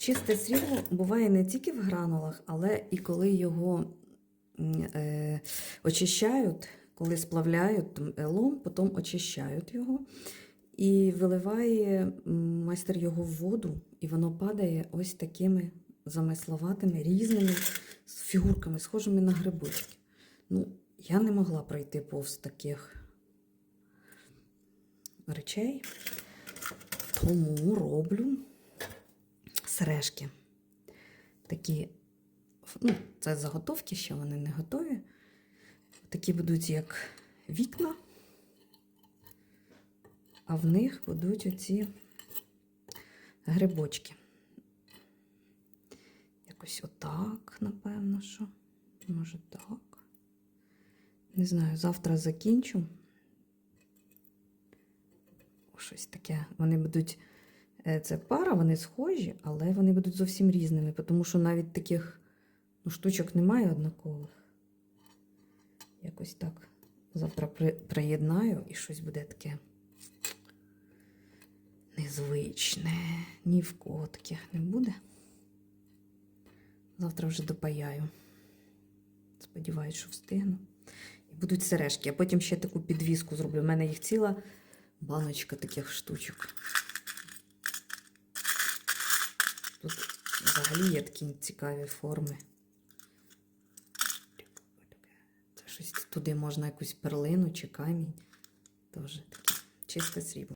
Чисте срібло буває не тільки в гранулах, але і коли його е, очищають, коли сплавляють м, лом, потім очищають його. І виливає майстер його в воду, і воно падає ось такими замисловатими, різними фігурками, схожими на грибочки. Ну, я не могла пройти повз таких речей, тому роблю сережки. Такі, ну, це заготовки, ще вони не готові. Такі будуть як вікна, а в них будуть оці грибочки. Якось отак, напевно, що. Може так. Не знаю, завтра закінчу. Щось таке. Вони будуть. Е, Це пара, вони схожі, але вони будуть зовсім різними, тому що навіть таких ну, штучок немає однакових. Якось так. Завтра при, приєднаю і щось буде таке незвичне. Ні в кого таких не буде. Завтра вже допаяю. Сподіваюсь, що встигну. І будуть сережки. А потім ще таку підвіску зроблю. У мене їх ціла баночка таких штучок. Взагалі є такі цікаві форми. Це щось туди можна якусь перлину чи камінь. Тоже таке чисте срібло.